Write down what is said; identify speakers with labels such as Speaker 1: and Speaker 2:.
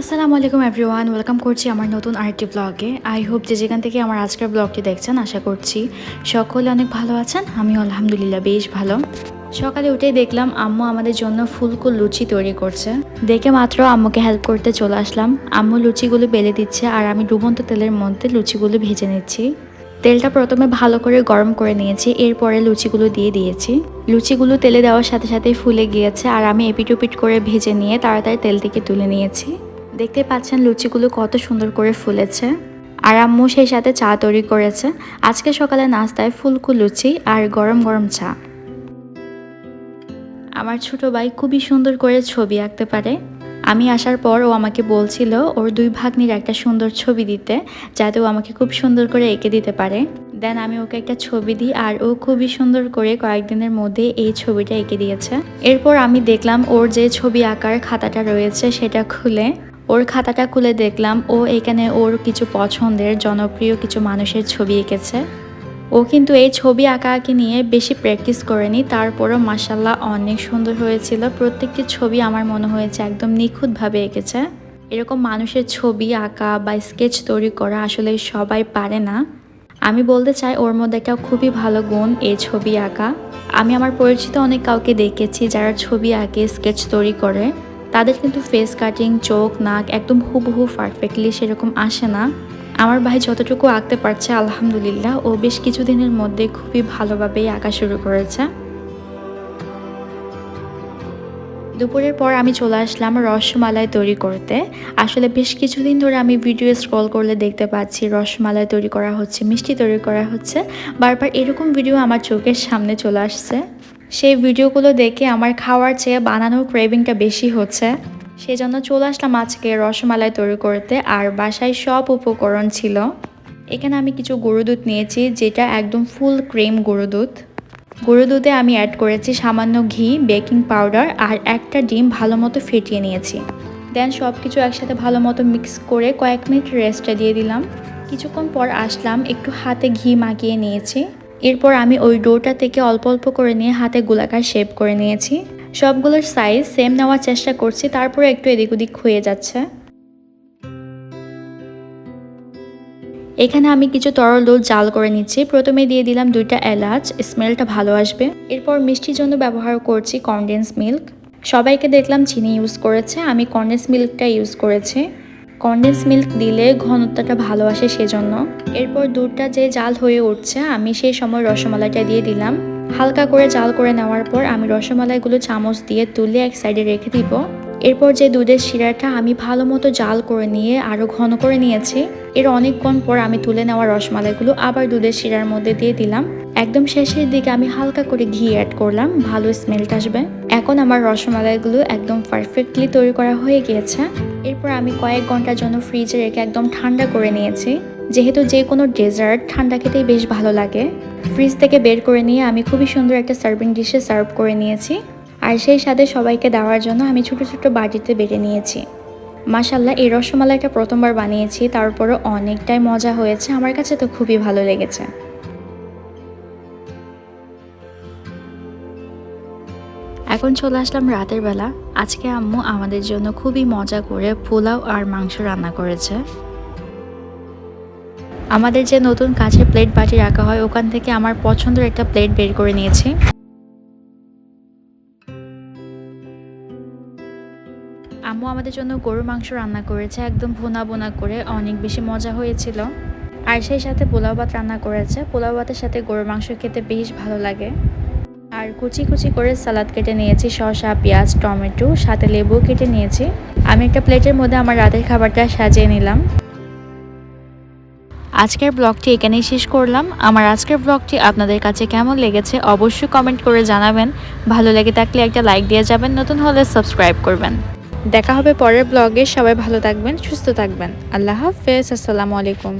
Speaker 1: আসসালামু আলাইকুম everyone welcome করছি আমার নতুন আরেকটি ব্লগে আই হোপ যে যেখান থেকে আমার আজকের ব্লগটি দেখছেন, আশা করছি সকলে অনেক ভালো আছেন আমি আলহামদুলিল্লাহ বেশ ভালো। সকালে উঠেই দেখলাম আম্মু আমাদের জন্য ফুলকুল লুচি তৈরি করছে। দেখে মাত্র আম্মুকে হেল্প করতে চলে আসলাম। আম্মু লুচিগুলো বেলে দিচ্ছে আর আমি ডুবন্ত তেলের মধ্যে লুচিগুলো ভেজে নিচ্ছি। তেলটা প্রথমে ভালো করে গরম করে নিয়েছি, এরপরে লুচিগুলো দিয়ে দিয়েছি। লুচিগুলো তেলে দেওয়ার সাথে সাথে ফুলে গিয়েছে আর আমি এপিট করে ভেজে নিয়ে তাড়াতাড়ি তেল থেকে তুলে নিয়েছি। দেখতে পাচ্ছেন লুচিগুলো কত সুন্দর করে ফুলেছে। আর আম্মু সেই সাথে চা তৈরি করেছে। আজকে সকালে নাস্তায় ফুলকু লুচি আর গরম গরম চা। আমার ছোট ভাই খুবই সুন্দর করে ছবি আঁকতে পারে। আমি আসার পর ও আমাকে বলছিল ওর দুই ভাগ্নির একটা সুন্দর ছবি দিতে, যাতে ও আমাকে খুব সুন্দর করে এঁকে দিতে পারে। দেন আমি ওকে একটা ছবি দিই আর ও খুবই সুন্দর করে কয়েকদিনের মধ্যে এই ছবিটা এঁকে দিয়েছে। এরপর আমি দেখলাম ওর যে ছবি আঁকার খাতাটা রয়েছে সেটা খুলে ওর খাতাটা খুলে দেখলাম। ও এখানে ওর কিছু পছন্দের, জনপ্রিয় কিছু মানুষের ছবি এঁকেছে। ও কিন্তু এই ছবি আঁকা আঁকি নিয়ে বেশি প্র্যাকটিস করেনি। তারপরও মাসাল্লাহ অনেক সুন্দর হয়েছিল। প্রত্যেকটি ছবি আমার মনে হয়েছে একদম নিখুঁতভাবে এঁকেছে। এরকম মানুষের ছবি আঁকা বা স্কেচ তৈরি করা আসলে সবাই পারে না। আমি বলতে চাই ওর মধ্যে একটা খুবই ভালো গুণ, এই ছবি আঁকা। আমি আমার পরিচিত অনেক কাউকে দেখেছি যারা ছবি আঁকে, স্কেচ তৈরি করে। তাদের কিন্তু ফেস কাটিং চোখ, নাক একদম হুবহু পারফেক্টলি সেরকম আসে না। আমার ভাই যতটুকু আঁকতে পারছে, আলহামদুলিল্লাহ, ও বেশ কিছুদিনের মধ্যে খুবই ভালোভাবেই আঁকা শুরু করেছে। দুপুরের পর আমি চলে আসলাম রসমালাই তৈরি করতে। আসলে বেশ কিছুদিন ধরে আমি ভিডিও স্ক্রল করলে দেখতে পাচ্ছি, রসমালাই তৈরি করা হচ্ছে, মিষ্টি তৈরি করা হচ্ছে। বারবার এরকম ভিডিও আমার চোখের সামনে চলে আসছে। সেই ভিডিওগুলো দেখে আমার খাওয়ার চেয়ে বানানোর ক্রেভিংটা বেশি হচ্ছে। সেজন্য চলে আসলাম আজকে রসমালাই তৈরি করতে, আর বাসায় সব উপকরণ ছিল। এখানে আমি কিছু গরু দুধ নিয়েছি, যেটা একদম ফুল ক্রিম গরু দুধ। গরু দুধে আমি অ্যাড করেছি সামান্য ঘি বেকিং পাউডার আর একটা ডিম ভালো মতো ফেটিয়ে নিয়েছি। দেন সব কিছু একসাথে ভালো মতো মিক্স করে কয়েক মিনিট রেস্টে দিয়ে দিলাম। কিছুক্ষণ পর আসলাম, একটু হাতে ঘি মাখিয়ে নিয়েছি। এরপর আমি ওই ডোটা থেকে অল্প অল্প করে নিয়ে হাতে গোলাকার শেপ করে নিয়েছি। সবগুলোর সাইজ সেম নেওয়ার চেষ্টা করছি, তারপরে একটু এদিক ওদিক হয়ে যাচ্ছে। এখানে আমি কিছু তরল দুধ জাল করে নিচ্ছি। প্রথমে দিয়ে দিলাম দুইটা এলাচ স্মেলটা ভালো আসবে। এরপর মিষ্টির জন্য ব্যবহার করছি কনডেন্স মিল্ক সবাইকে দেখলাম চিনি ইউজ করেছে, আমি কনডেন্স মিল্কটা ইউজ করেছি। কনডেন্স মিল্ক দিলে ঘনত্বটা ভালো আসে সেজন্য। এরপর দুধটা যে জাল হয়ে উঠছে, আমি সেই সময় রসমালাইটা দিয়ে দিলাম। হালকা করে জাল করে নেওয়ার পর আমি রসমালাইগুলো চামচ দিয়ে তুলে এক সাইডে রেখে দিব। এরপর যে দুধের শিরাটা আমি ভালো মতো জাল করে নিয়ে আরও ঘন করে নিয়েছি, এর অনেকক্ষণ পর আমি তুলে নেওয়া রসমালাইগুলো আবার দুধের শিরার মধ্যে দিয়ে দিলাম। একদম শেষের দিকে আমি হালকা করে ঘি অ্যাড করলাম, ভালো স্মেলটা আসবে। এখন আমার রসমালাইগুলো একদম পারফেক্টলি তৈরি করা হয়ে গিয়েছে। এরপর আমি কয়েক ঘণ্টার জন্য ফ্রিজে রেখে একদম ঠান্ডা করে নিয়েছি। যেহেতু যে কোনো ডেজার্ট ঠান্ডা খেতেই বেশ ভালো লাগে। ফ্রিজ থেকে বের করে নিয়ে আমি খুবই সুন্দর একটা সার্ভিং ডিশে সার্ভ করে নিয়েছি। আর সেই সাথে সবাইকে দেওয়ার জন্য আমি ছোট ছোট বাটিতে বেড়ে নিয়েছি। মাসাল্লাহ এই রসমালাইটা প্রথমবার বানিয়েছি তারপরও অনেকটাই মজা হয়েছে। আমার কাছে তো খুবই ভালো লেগেছে। এখন চলে আসলাম রাতের বেলা। আজকে আম্মু আমাদের জন্য খুবই মজা করে পোলাও আর মাংস রান্না করেছে। আমাদের যে নতুন কাছের প্লেট বাটি রাখা হয়, ওখান থেকে আমার পছন্দের একটা প্লেট বের করে নিয়েছি। আম্মু আমাদের জন্য গরুর মাংস রান্না করেছে, একদম ভুনা বোনা করে, অনেক বেশি মজা হয়েছিল। আর সেই সাথে পোলাও ভাত রান্না করেছে, পোলাও ভাতের সাথে গরুর মাংস খেতে বেশ ভালো লাগে। আর কুচি কুচি করে সালাদ কেটে নিয়েছি, শসা, পেঁয়াজ, টমেটো, সাথে লেবু কেটে নিয়েছি। আমি একটা প্লেটের মধ্যে আমার রাতের খাবারটা সাজিয়ে নিলাম। আজকের ব্লগটি এখানেই শেষ করলাম। আমার আজকের ব্লগটি আপনাদের কাছে কেমন লেগেছে অবশ্যই কমেন্ট করে জানাবেন। ভালো লেগে থাকলে একটা লাইক দিয়ে যাবেন, নতুন হলে সাবস্ক্রাইব করবেন। দেখা হবে পরের ব্লগে। সবাই ভালো থাকবেন সুস্থ থাকবেন। আল্লাহ হাফেজ আসসালামু আলাইকুম।